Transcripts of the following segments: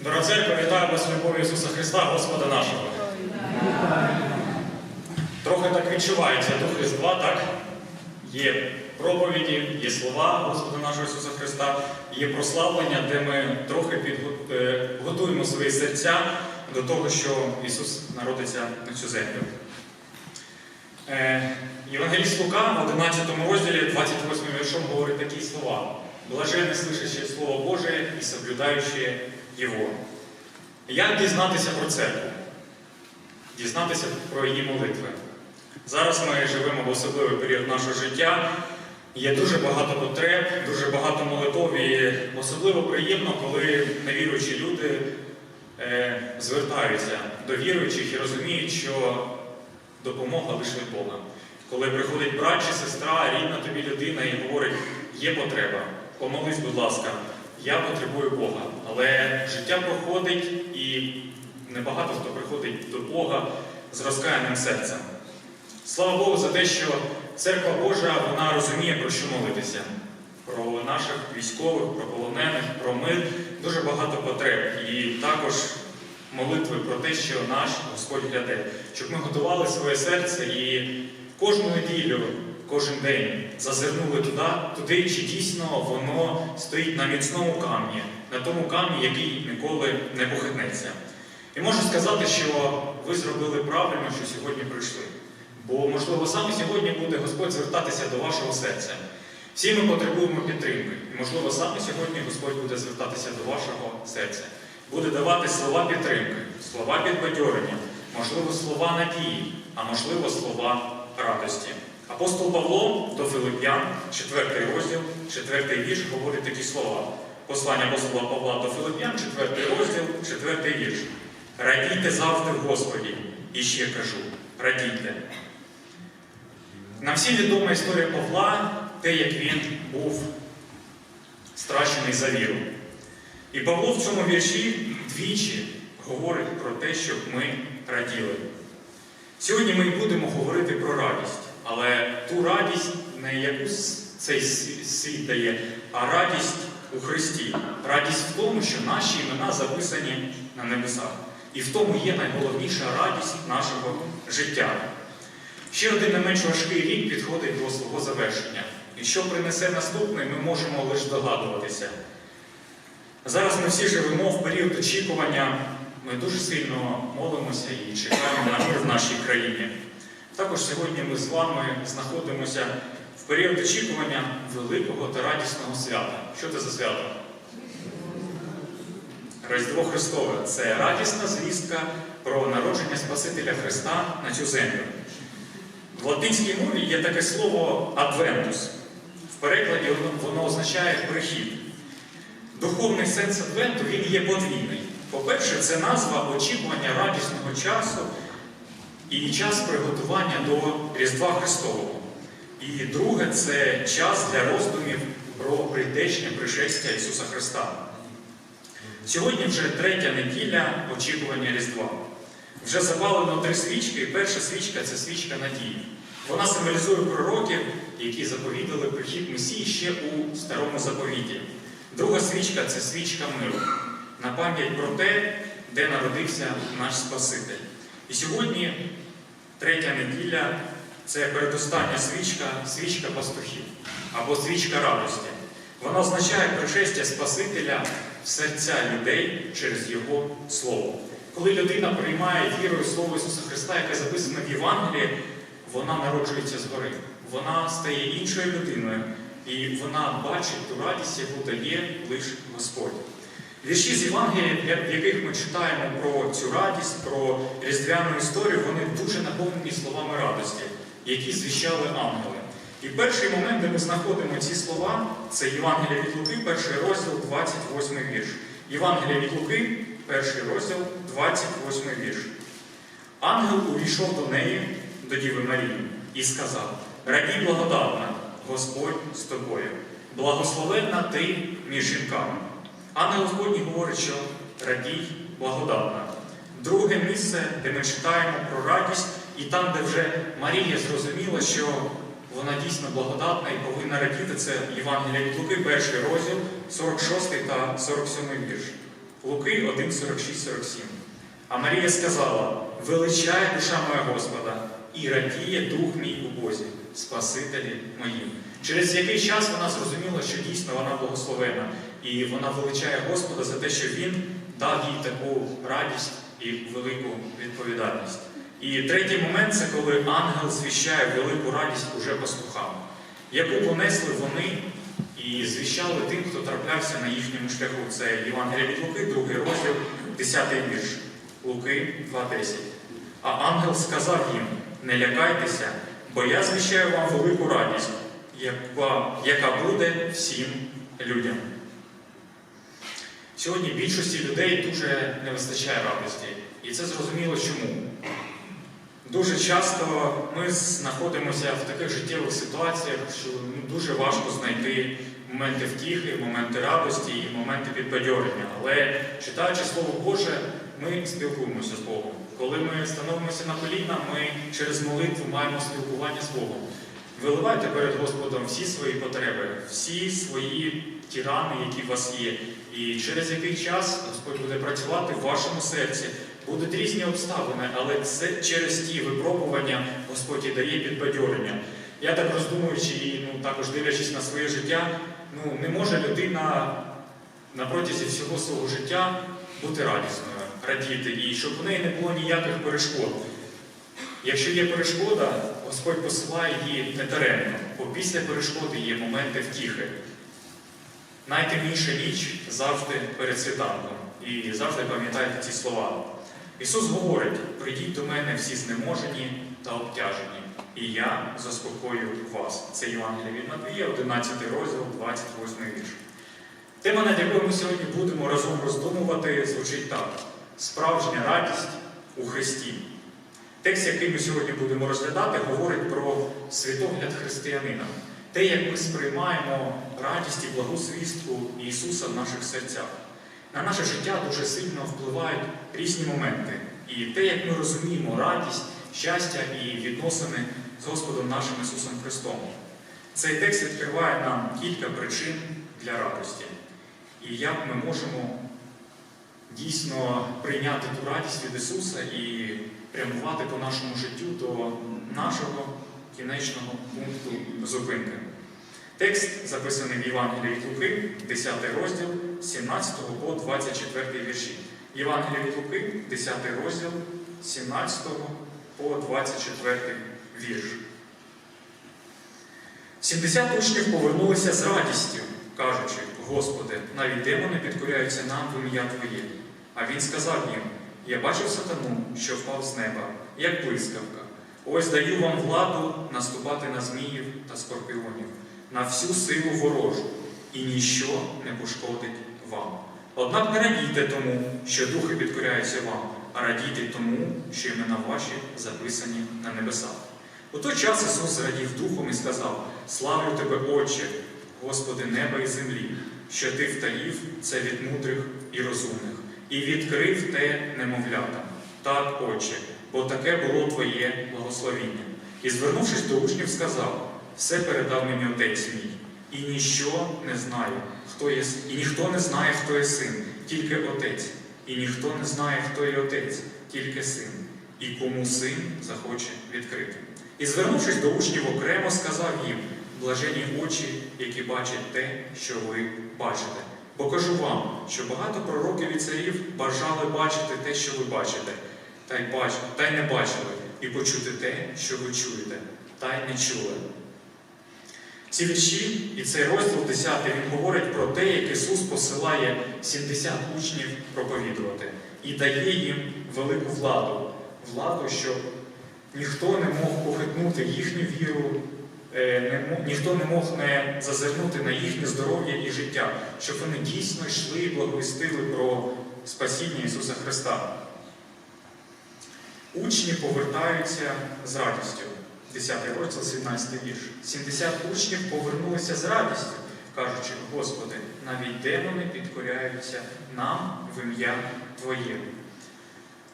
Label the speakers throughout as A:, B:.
A: Дорога церква, вітаю вас любові Ісуса Христа, Господа нашого. Трохи так відчувається Дух Різдва, так? Є проповіді, є слова Господа нашого Ісуса Христа, є прославлення, де ми трохи підготуємо е, свої серця до того, що Ісус народиться на цю землю. Е, Євангеліст Лука в 11 розділі, 28 віршом говорить такі слова. Блаженне слышащее Слово Божие і соблюдаюче Його. Як дізнатися про церкву? Дізнатися про її молитви. Зараз ми живемо в особливий період нашого життя. Є дуже багато потреб, дуже багато молитов, і особливо приємно, коли невіруючі люди е, звертаються до віруючих і розуміють, що допомога лише Бога. Коли приходить брат чи сестра, рідна тобі людина і говорить, є потреба, помолись, будь ласка, я потребую Бога. Але життя проходить і небагато хто приходить до Бога з розкаяним серцем. Слава Богу за те, що церква Божа вона розуміє, про що молитися. Про наших військових, про полонених, про мир дуже багато потреб. І також молитви про те, що наш Господь гляде, щоб ми готували своє серце і кожну неділю, кожен день зазирнули туди, туди, чи дійсно воно стоїть на міцному камні, на тому камні, який ніколи не похитнеться. І можу сказати, що ви зробили правильно, що сьогодні прийшли. Бо, можливо, саме сьогодні буде Господь звертатися до вашого серця. Всі ми потребуємо підтримки. І, можливо, саме сьогодні Господь буде звертатися до вашого серця. Буде давати слова підтримки, слова підбадьорення, можливо, слова надії, а можливо, слова радості. Апостол Павло до Филип'ян, 4 розділ, 4 вірш, говорить такі слова. Послання апостола Павла до Филип'ян, 4 розділ, 4 вірш. Радійте завжди в Господі. І ще кажу, радійте. Нам всім відома історія Павла, те, як він був страчений за віру. І Павло в цьому вірші двічі говорить про те, щоб ми раділи. Сьогодні ми будемо говорити про радість, але ту радість, не яку цей світ дає, а радість у Христі. Радість в тому, що наші імена записані на небесах. І в тому є найголовніша радість нашого життя. Ще один не менш важкий рік підходить до свого завершення. І що принесе наступний, ми можемо лише догадуватися. Зараз ми всі живемо в період очікування, ми дуже сильно молимося і чекаємо на мир в нашій країні. Також сьогодні ми з вами знаходимося в період очікування великого та радісного свята. Що це за свято? Різдво Христове це радісна звістка про народження Спасителя Христа на цю землю. В латинській мові є таке слово адвентус. В перекладі воно означає прихід. Духовний сенс адвенту він є подвійний. По-перше, це назва очікування радісного часу і час приготування до Різдва Христового. І друге це час для роздумів про прийдешнє пришестя Ісуса Христа. Сьогодні вже третя неділя очікування Різдва. Вже запалено три свічки, і перша свічка це свічка надії. Вона символізує пророків, які заповідали прихід Месії ще у старому заповіті. Друга свічка це свічка миру, на пам'ять про те, де народився наш Спаситель. І сьогодні третя неділя це передостання свічка, свічка пастухів або свічка радості. Вона означає пришестя Спасителя в серця людей через Його Слово. Коли людина приймає вірою Слово Ісуса Христа, яке записано в Євангелії, вона народжується згори. Вона стає іншою людиною, і вона бачить ту радість, яку дає лише Господь. Вірші з Євангелія, в яких ми читаємо про цю радість, про різдвяну історію, вони дуже наповнені словами радості, які звіщали ангели. І перший момент, де ми знаходимо ці слова, це Євангелія від Луки, перший розділ, 28 вірш. Євангелія від Луки, перший розділ, 28 вірш. Ангел увійшов до неї, до Діви Марії, і сказав: Радій благодатна, Господь з тобою, благословенна ти між жінками. Ангел Господній говорить, що радій благодатна. Друге місце, де ми читаємо про радість, і там, де вже Марія зрозуміла, що вона дійсно благодатна і повинна радіти, це Євангелія від Луки, перший розділ, 46 та 47 вірш. Луки, 1, 46, 47. А Марія сказала: величає душа моя Господа, і радіє дух мій у Бозі, Спасителі моїм. Через який час вона зрозуміла, що дійсно вона благословена, і вона величає Господа за те, що Він дав їй таку радість і велику відповідальність. І третій момент це коли ангел звіщає велику радість уже пастухам, яку понесли вони і звіщали тим, хто траплявся на їхньому шляху. Це Євангелія від Луки, другий розділ, 10 вірш. Луки 2.10. А ангел сказав їм: не лякайтеся, бо я звіщаю вам велику радість, яка, буде всім людям. Сьогодні більшості людей дуже не вистачає радості. І це зрозуміло чому. Дуже часто ми знаходимося в таких життєвих ситуаціях, що ну, дуже важко знайти моменти втіхи, моменти радості і моменти підбадьорення. Але читаючи Слово Боже, ми спілкуємося з Богом. Коли ми становимося на коліна, ми через молитву маємо спілкування з Богом. Виливайте перед Господом всі свої потреби, всі свої ті рани, які у вас є. І через який час Господь буде працювати в вашому серці. Будуть різні обставини, але це через ті випробування Господь і дає підбадьорення. Я так роздумуючи і ну, також дивлячись на своє життя, ну, не може людина на протязі всього свого життя бути радісною, радіти, і щоб у неї не було ніяких перешкод. Якщо є перешкода, Господь посилає її недаремно, бо після перешкоди є моменти втіхи. Найтемніша ніч завжди перед світанком. І завжди пам'ятайте ці слова. Ісус говорить: прийдіть до мене всі знеможені та обтяжені, і я заспокою вас. Це Євангелія від Матвія, 11 розділ, 28 вірш. Тема, над якою ми сьогодні будемо разом роздумувати, звучить так: справжня радість у Христі. Текст, який ми сьогодні будемо розглядати, говорить про світогляд християнина, те, як ми сприймаємо радість і благу звістку Ісуса в наших серцях. На наше життя дуже сильно впливають різні моменти. І те, як ми розуміємо радість, щастя і відносини з Господом нашим Ісусом Христом. Цей текст відкриває нам кілька причин для радості. І як ми можемо дійсно прийняти ту радість від Ісуса і прямувати по нашому життю до нашого кінечного пункту зупинки. Текст записаний в Євангелії від Луки, 10 розділ, 17 по 24 вірші. Євангелія від Луки, 10 розділ, 17 по 24 вірш. 70 учнів повернулися з радістю, кажучи, Господи, навіть демони підкоряються нам в ім'я Твоє. А він сказав їм: Я бачив сатану, що впав з неба, як блискавка. Ось даю вам владу наступати на зміїв та скорпіонів, на всю силу ворожу, і ніщо не пошкодить вам. Однак не радійте тому, що духи підкоряються вам, а радійте тому, що імена ваші записані на небесах. У той час Ісус зрадів духом і сказав: Славлю тебе, Отче, Господи неба і землі, що ти втаїв це від мудрих і розумних, і відкрив те немовлятам. Так, Отче, бо таке було Твоє благословіння. І, звернувшись до учнів, сказав: все передав мені Отець мій, і ніщо не знаю, хто є, і ніхто не знає, хто є син, тільки Отець, і ніхто не знає, хто є Отець, тільки син, і кому син захоче відкрити. І, звернувшись до учнів окремо, сказав їм: блажені очі, які бачать те, що ви бачите. Бо кажу вам, що багато пророків і царів бажали бачити те, що ви бачите, та й бач, та й не бачили, і почути те, що ви чуєте, та й не чули. Ці вірші і цей розділ 10 він говорить про те, як Ісус посилає 70 учнів проповідувати і дає їм велику владу. Владу, щоб ніхто не мог похитнути їхню віру, е, ніхто не мог не зазирнути на їхнє здоров'я і життя, щоб вони дійсно йшли і благовістили про спасіння Ісуса Христа. Учні повертаються з радістю. 10 розділ, 17 вірш. 70 учнів повернулися з радістю, кажучи, Господи, навіть демони підкоряються нам в ім'я Твоє.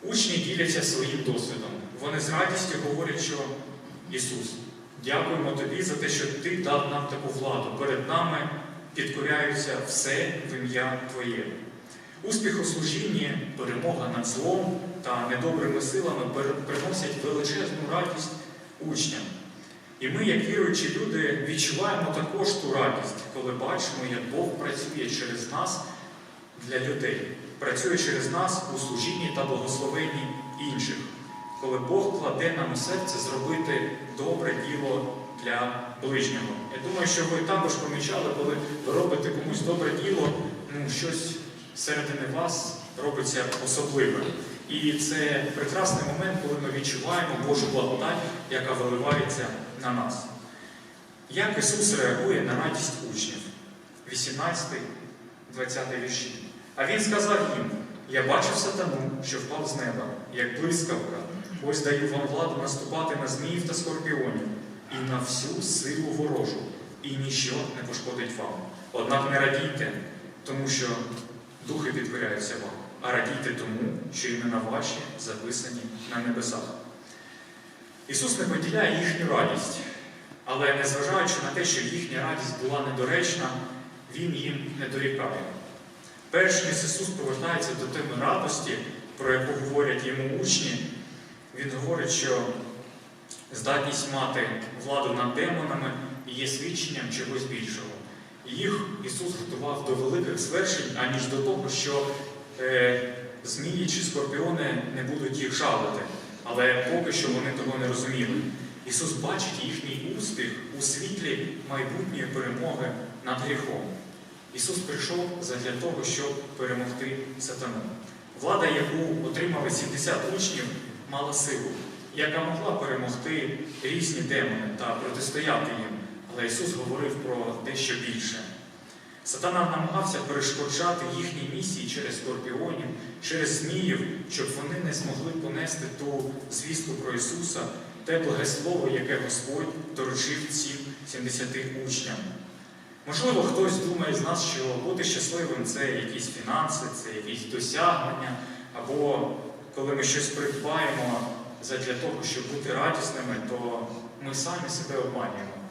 A: Учні діляться своїм досвідом. Вони з радістю говорять, що Ісус, дякуємо Тобі за те, що Ти дав нам таку владу. Перед нами підкоряються все в ім'я Твоє. Успіх у служінні, перемога над злом та недобрими силами приносять величезну радість учням. І ми, як віруючі люди, відчуваємо також ту радість, коли бачимо, як Бог працює через нас для людей, працює через нас у служінні та благословенні інших, коли Бог кладе нам у серце зробити добре діло для ближнього. Я думаю, що ви також помічали, коли ви робите комусь добре діло, ну щось середини вас робиться особливе. І це прекрасний момент, коли ми відчуваємо Божу благодать, яка виливається на нас. Як Ісус реагує на радість учнів? 18, 20 вірші. А Він сказав їм: Я бачив сатану, що впав з неба, як блискавка. Ось даю вам владу наступати на зміїв та скорпіонів і на всю силу ворожу, і ніщо не пошкодить вам. Однак не радійте, тому що духи підкоряються вам, а радійте тому, що імена ваші записані на небесах. Ісус не поділяє їхню радість, але незважаючи на те, що їхня радість була недоречна, Він їм не дорікає. Перш ніж Ісус повертається до теми радості, про яку говорять йому учні, Він говорить, що здатність мати владу над демонами є свідченням чогось більшого. Їх Ісус готував до великих звершень, аніж до того, що е, змії чи скорпіони не будуть їх жалити. Але поки що вони того не розуміли. Ісус бачить їхній успіх у світлі майбутньої перемоги над гріхом. Ісус прийшов задля того, щоб перемогти сатану. Влада, яку отримали 70 учнів, мала силу, яка могла перемогти різні демони та протистояти їм. Але Ісус говорив про дещо більше. Сатана намагався перешкоджати їхній місії через скорпіонів, через зміїв, щоб вони не змогли понести ту звістку про Ісуса, те благе слово, яке Господь доручив цим 70 учням. Можливо, хтось думає з нас, що бути щасливим це якісь фінанси, це якісь досягнення, або коли ми щось придбаємо задля того, щоб бути радісними, то ми самі себе обманюємо.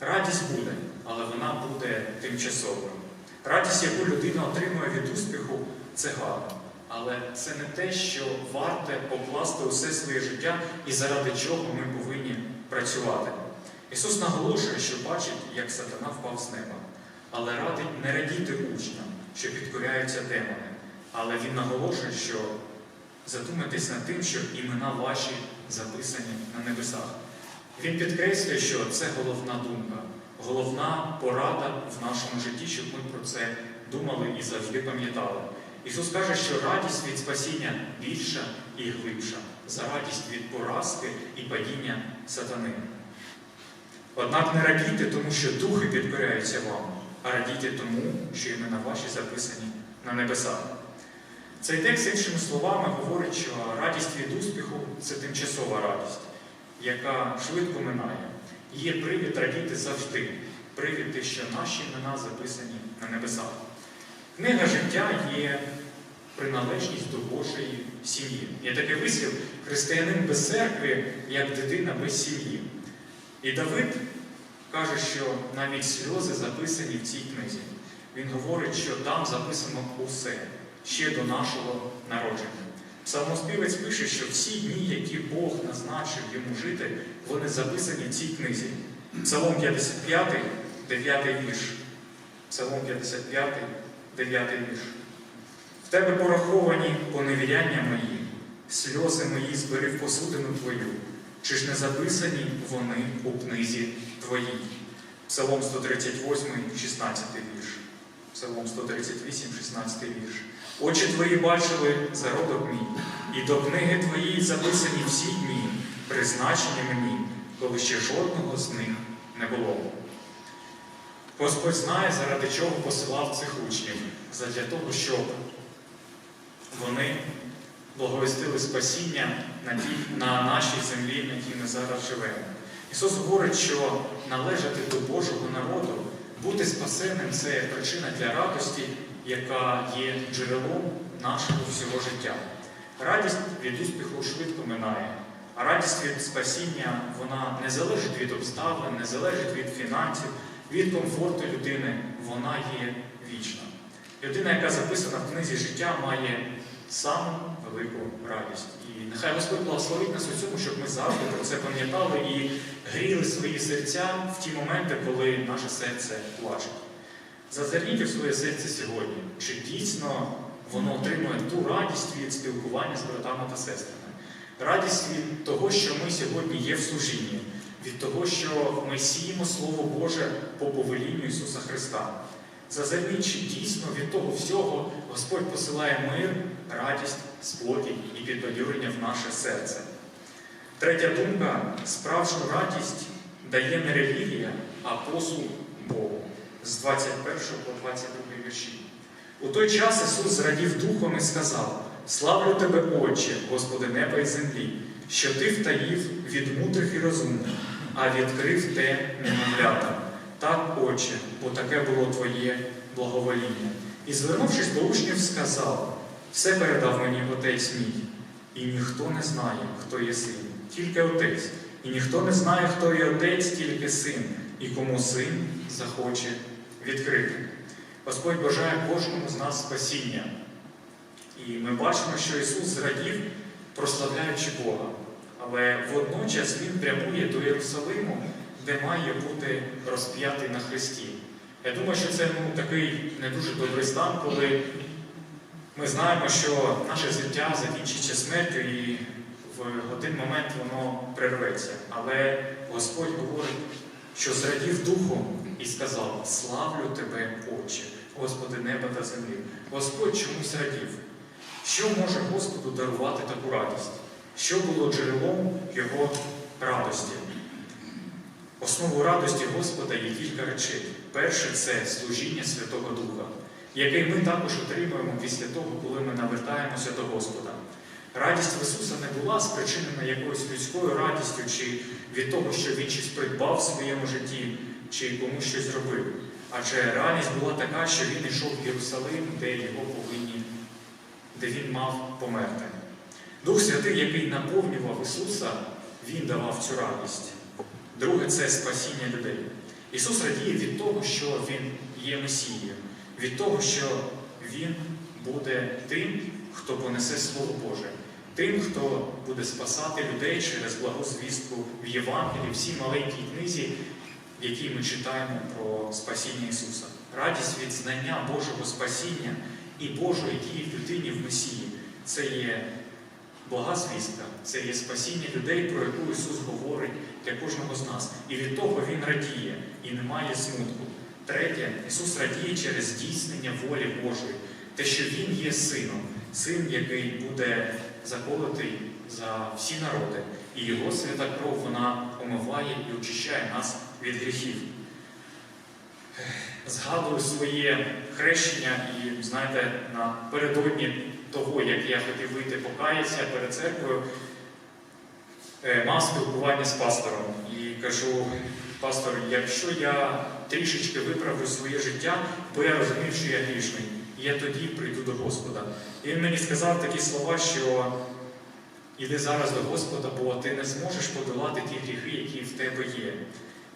A: Радість буде, але вона буде тимчасовою. Радість, яку людина отримує від успіху, це гарно. Але це не те, що варте покласти усе своє життя і заради чого ми повинні працювати. Ісус наголошує, що бачить, як сатана впав з неба, але радить не радіти учням, що підкоряються демони. Але Він наголошує, що задумайтесь над тим, що імена ваші записані на небесах. Він підкреслює, що це головна думка, головна порада в нашому житті, щоб ми про це думали і завжди пам'ятали. Ісус каже, що радість від спасіння більша і глибша за радість від поразки і падіння сатани. Однак не радійте, тому що духи підкоряються вам, а радійте тому, що імена ваші записані на небесах. Цей текст, іншими словами, говорить, що радість від успіху це тимчасова радість, яка швидко минає. Є привід радіти завжди, привід те, що наші імена записані на небесах. Книга життя є приналежність до Божої сім'ї. Є такий вислів християнин без церкви, як дитина без сім'ї. І Давид каже, що навіть сльози записані в цій книзі. Він говорить, що там записано усе ще до нашого народження. Псалмоспівець пише, що всі дні, які Бог назначив йому жити, вони записані в цій книзі. Псалом 55, 9 вірш. Псалом 55, 9 вірш. В тебе пораховані поневіряння мої, сльози мої збери в посудину твою. Чи ж не записані вони у книзі твоїй? Псалом 138, 16 вірш. Псалом 138, 16 вірш. Очі твої бачили зародок мій, і до книги твоєї записані всі дні, призначені мені, коли ще жодного з них не було. Господь знає, заради чого посилав цих учнів, задля того, щоб вони благовістили спасіння на, тій, на нашій землі, на якій ми зараз живемо. Ісус говорить, що належати до Божого народу, бути спасенним це причина для радості, яка є джерелом нашого всього життя. Радість від успіху швидко минає, а радість від спасіння вона не залежить від обставин, не залежить від фінансів, від комфорту людини, вона є вічна. Людина, яка записана в книзі життя, має саму велику радість. І нехай Господь благословить нас у цьому, щоб ми завжди про це пам'ятали і гріли свої серця в ті моменти, коли наше серце плаче. Зазирніть у своє серце сьогодні, чи дійсно воно отримує ту радість від спілкування з братами та сестрами. Радість від того, що ми сьогодні є в служінні, від того, що ми сіємо Слово Боже по повелінню Ісуса Христа. Зазирніть, чи дійсно від того всього Господь посилає мир, радість, спокій і підбадьорення в наше серце. Третя думка справжню радість дає не релігія, а послуг Богу з 21 по 22 вірші. У той час Ісус зрадів духом і сказав: Славлю тебе, Отче, Господи неба і землі, що ти втаїв від мудрих і розумних, а відкрив те немовлята. Так, Отче, бо таке було Твоє благовоління. І, звернувшись до учнів, сказав: Все передав мені Отець мій, і ніхто не знає, хто є син, тільки Отець, і ніхто не знає, хто є Отець, тільки син, і кому син захоче відкрити. Господь бажає кожному з нас спасіння. І ми бачимо, що Ісус зрадів, прославляючи Бога. Але водночас Він прямує до Єрусалиму, де має бути розп'ятий на Христі. Я думаю, що це ну, такий не дуже добрий стан, коли ми знаємо, що наше життя закінчиться смертю і в один момент воно прерветься. Але Господь говорить, що зрадів духом і сказав: Славлю тебе, Отче, Господи неба та землі. Господь чомусь радів. Що може Господу дарувати таку радість? Що було джерелом Його радості? Основу радості Господа є кілька речей. Перше це служіння Святого Духа, яке ми також отримуємо після того, коли ми навертаємося до Господа. Радість Ісуса не була спричинена якоюсь людською радістю, чи від того, що Він щось придбав в своєму житті, чи комусь щось зробив. Адже реальність була така, що він йшов в Єрусалим, де його повинні, де він мав померти. Дух Святий, який наповнював Ісуса, Він давав цю радість. Друге це спасіння людей. Ісус радіє від того, що Він є Месією, від того, що Він буде тим, хто понесе Слово Боже, тим, хто буде спасати людей через благу звістку в Євангелії, в цій маленькій книзі, в якій ми читаємо про спасіння Ісуса. Радість від знання Божого спасіння і Божої дії в людині в Месії це є блага звістка, це є спасіння людей, про яку Ісус говорить для кожного з нас. І від того Він радіє і немає смутку. Третє, Ісус радіє через здійснення волі Божої, те, що Він є сином, син, який буде заколотий за всі народи, і Його свята кров вона омиває і очищає нас від гріхів. Згадую своє хрещення і, знаєте, напередодні того, як я хотів вийти покаятися перед церквою, е, мав спілкування з пастором і кажу, пастор, якщо я трішечки виправлю своє життя, бо я розумів, що я грішний, я тоді прийду до Господа. І він мені сказав такі слова, що іди зараз до Господа, бо ти не зможеш подолати ті гріхи, які в тебе є.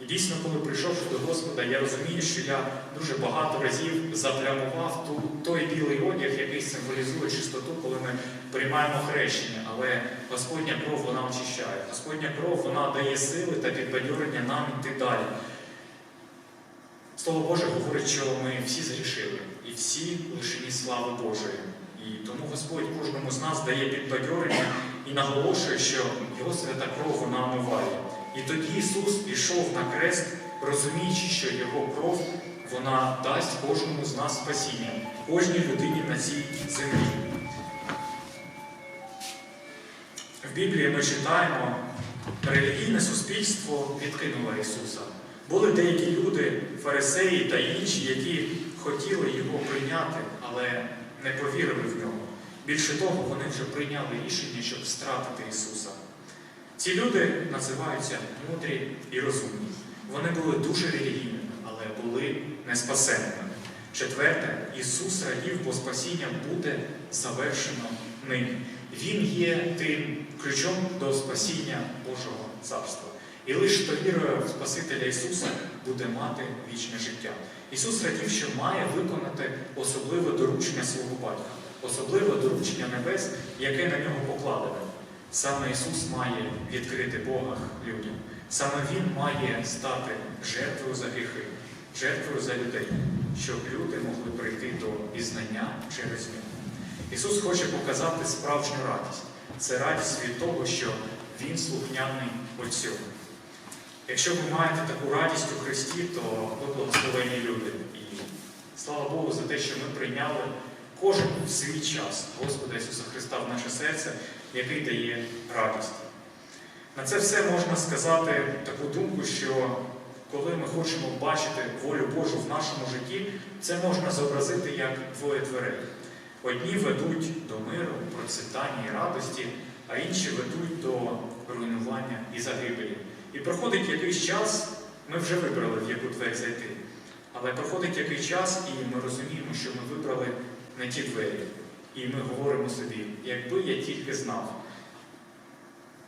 A: І дійсно, коли прийшовши до Господа, я розумію, що я дуже багато разів заплямував ту, той білий одяг, який символізує чистоту, коли ми приймаємо хрещення. Але Господня кров вона очищає. Господня кров вона дає сили та підбадьорення нам йти далі. Слово Боже говорить, що ми всі згрішили і всі лишені слави Божої. І тому Господь кожному з нас дає підбадьорення і наголошує, що Його свята кров вона омиває. І тоді Ісус пішов на крест, розуміючи, що Його кров вона дасть кожному з нас спасіння, кожній людині на цій землі. В Біблії ми читаємо, релігійне суспільство відкинуло Ісуса. Були деякі люди, фарисеї та інші, які хотіли його прийняти, але не повірили в нього. Більше того, вони вже прийняли рішення, щоб стратити Ісуса. Ці люди називаються мудрі і розумні. Вони були дуже релігійними, але були неспасенними. Четверте, Ісус радів, бо спасіння буде завершено ним. Він є тим ключом до спасіння Божого царства. І лише хто вірує Спасителя Ісуса, буде мати вічне життя. Ісус радів, що має виконати особливе доручення свого батька, особливе доручення небес, яке на нього покладене. Саме Ісус має відкрити Бога людям. Саме Він має стати жертвою за гріхи, жертвою за людей, щоб люди могли прийти до пізнання через нього. Ісус хоче показати справжню радість. Це радість від того, що Він слухняний Отцю. Якщо ви маєте таку радість у Христі, то ви благословені люди. І слава Богу за те, що ми прийняли кожен в свій час Господа Ісуса Христа в наше серце, який дає радість. На це все можна сказати таку думку, що коли ми хочемо бачити волю Божу в нашому житті, це можна зобразити як двоє дверей. Одні ведуть до миру, процвітання і радості, а інші ведуть до руйнування і загибелі. І проходить якийсь час, ми вже вибрали, в яку двері зайти. Але проходить якийсь час, і ми розуміємо, що ми вибрали не ті двері. І ми говоримо собі, якби я тільки знав,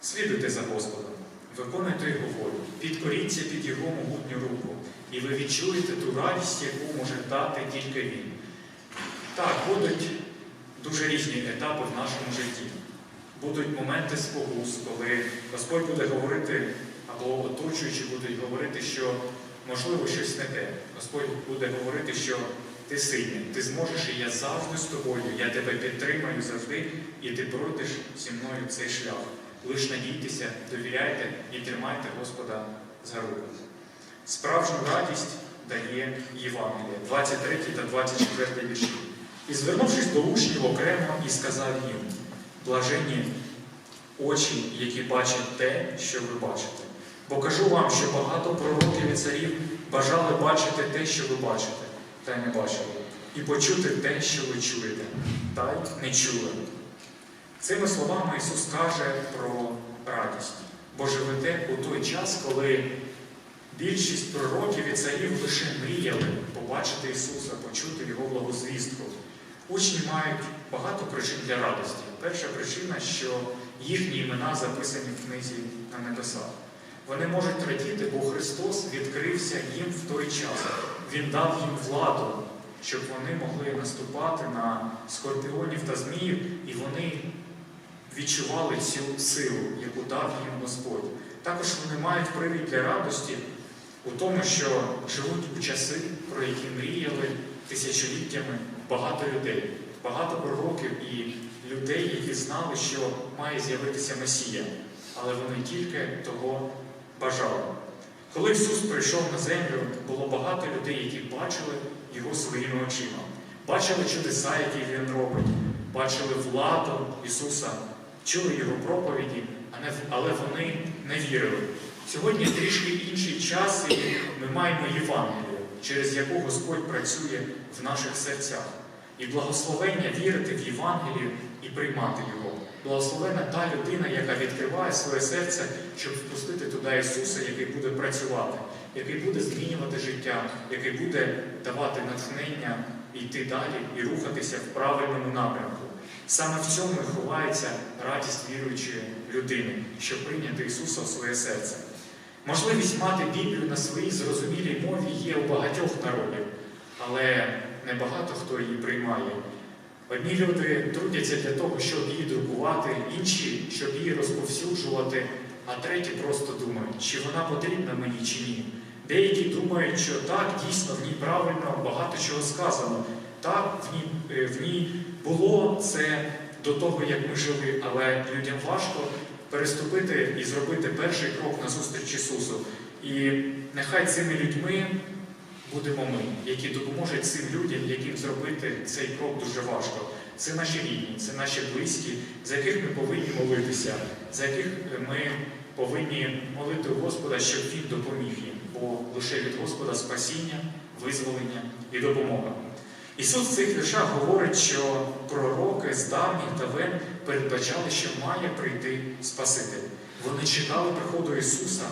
A: слідуйте за Господом, виконуйте Його волю, підкоріться під Його могутню руку, і ви відчуєте ту радість, яку може дати тільки Він. Так, будуть дуже різні етапи в нашому житті. Будуть моменти спокус, коли Господь буде говорити, або оточуючі будуть говорити, що можливо щось не те. Господь буде говорити, що ти сильний, ти зможеш, і я завжди з тобою, я тебе підтримаю завжди, і ти пройдеш зі мною цей шлях. Лиш надійтеся, довіряйте і тримайте Господа за руку. Справжню радість дає Євангеліє, 23 та 24 вірші. І звернувшись до учнів окремо і сказав їм, блаженні очі, які бачать те, що ви бачите. Бо кажу вам, що багато пророків і царів бажали бачити те, що ви бачите, та й не бачили, і почути те, що ви чуєте, та й не чули. Цими словами Ісус каже про радість, бо живете у той час, коли більшість пророків і царів лише мріяли побачити Ісуса, почути Його благозвістку. Учні мають багато причин для радості. Перша причина, що їхні імена записані в книзі на небесах. Вони можуть радіти, бо Христос відкрився їм в той час. Він дав їм владу, щоб вони могли наступати на скорпіонів та зміїв, і вони відчували цю силу, яку дав їм Господь. Також вони мають привід для радості у тому, що живуть у часи, про які мріяли тисячоліттями багато людей, багато пророків і людей, які знали, що має з'явитися Месія, але вони тільки того бажали. Коли Ісус прийшов на землю, було багато людей, які бачили Його своїми очима, бачили чудеса, які Він робить, бачили владу Ісуса, чули Його проповіді, але вони не вірили. Сьогодні трішки інший час, і ми маємо Євангелію, через яку Господь працює в наших серцях. І благословення вірити в Євангелію і приймати його. Благословена та людина, яка відкриває своє серце, щоб впустити туди Ісуса, який буде працювати, який буде змінювати життя, який буде давати натхнення йти далі і рухатися в правильному напрямку. Саме в цьому і ховається радість віруючої людини, щоб прийняти Ісуса в своє серце. Можливість мати Біблію на своїй зрозумілій мові є у багатьох народів, але небагато хто її приймає. Одні люди трудяться для того, щоб її друкувати, інші, щоб її розповсюджувати, а треті просто думають, чи вона потрібна мені чи ні. Деякі думають, що так, дійсно, в ній правильно багато чого сказано. Так, в ній, е, в ній було це до того, як ми жили, але людям важко переступити і зробити перший крок на зустріч Ісусу. І нехай цими людьми будемо ми, які допоможуть цим людям, яким зробити цей крок дуже важко. Це наші рідні, це наші близькі, за яких ми повинні молитися, за яких ми повинні молити Господа, щоб Він допоміг їм, бо лише від Господа спасіння, визволення і допомога. Ісус в цих віршах говорить, що пророки з давніх давен передбачали, що має прийти Спаситель. Вони чекали приходу Ісуса,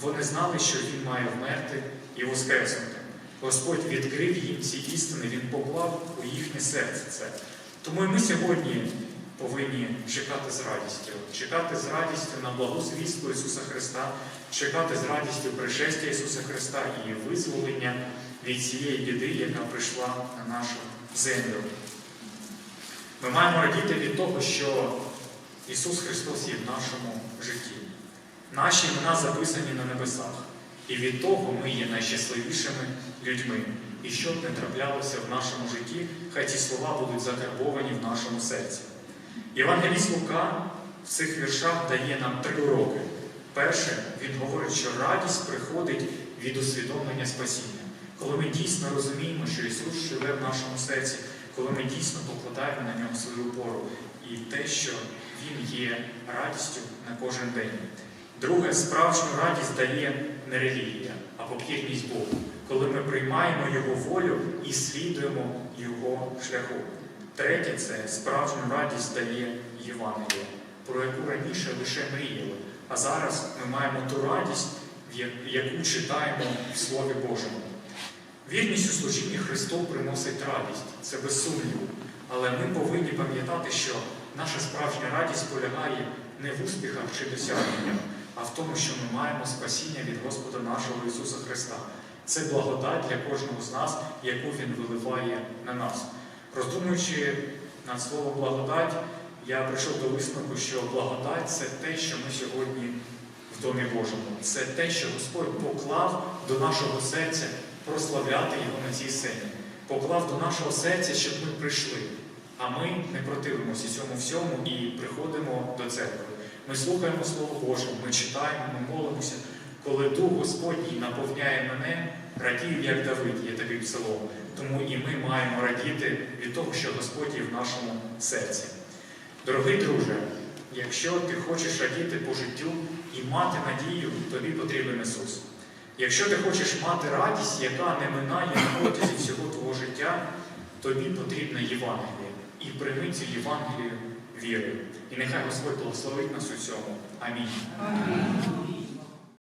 A: вони знали, що Він має вмерти і воскреснути. Господь відкрив їм ці істини, Він поклав у їхнє серце це. Тому і ми сьогодні повинні чекати з радістю, чекати з радістю на благу звістку Ісуса Христа, чекати з радістю пришестя Ісуса Христа і визволення від цієї біди, яка прийшла на нашу землю. Ми маємо радіти від того, що Ісус Христос є в нашому житті. Наші імена записані на небесах. І від того ми є найщасливішими людьми. І що б не траплялося в нашому житті, хай ці слова будуть закарбовані в нашому серці. Євангеліст Лука в цих віршах дає нам три уроки. Перше, він говорить, що радість приходить від усвідомлення спасіння, коли ми дійсно розуміємо, що Ісус живе в нашому серці, коли ми дійсно покладаємо на нього свою опору і те, що Він є радістю на кожен день. Друге, справжню радість дає не релігія, а покірність Богу, коли ми приймаємо Його волю і слідуємо Його шляху. Третє це справжню радість дає Євангеліє, про яку раніше лише мріяли, а зараз ми маємо ту радість, яку читаємо в Слові Божому. Вірність у служінні Христу приносить радість, це без сумніву. Але ми повинні пам'ятати, що наша справжня радість полягає не в успіхах чи досягненнях, а в тому, що ми маємо спасіння від Господа нашого Ісуса Христа. Це благодать для кожного з нас, яку Він виливає на нас. Роздумуючи над словом благодать, я прийшов до висновку, що благодать це те, що ми сьогодні в Домі Божому. Це те, що Господь поклав до нашого серця прославляти Його на цій сцені. Поклав до нашого серця, щоб ми прийшли. А ми не противимося цьому всьому і приходимо до церкви. Ми слухаємо Слово Боже, ми читаємо, ми молимося. Коли Дух Господній наповняє мене, радію, як Давид, є такий псалом. Тому і ми маємо радіти від того, що Господь є в нашому серці. Дорогий друже, якщо ти хочеш радіти по життю і мати надію, тобі потрібен Ісус. Якщо ти хочеш мати радість, яка не минає на протязі всього твого життя, тобі потрібна Євангеліє. І прийми цю Євангелію вірою. І нехай Господь благословить нас у цьому. Амінь.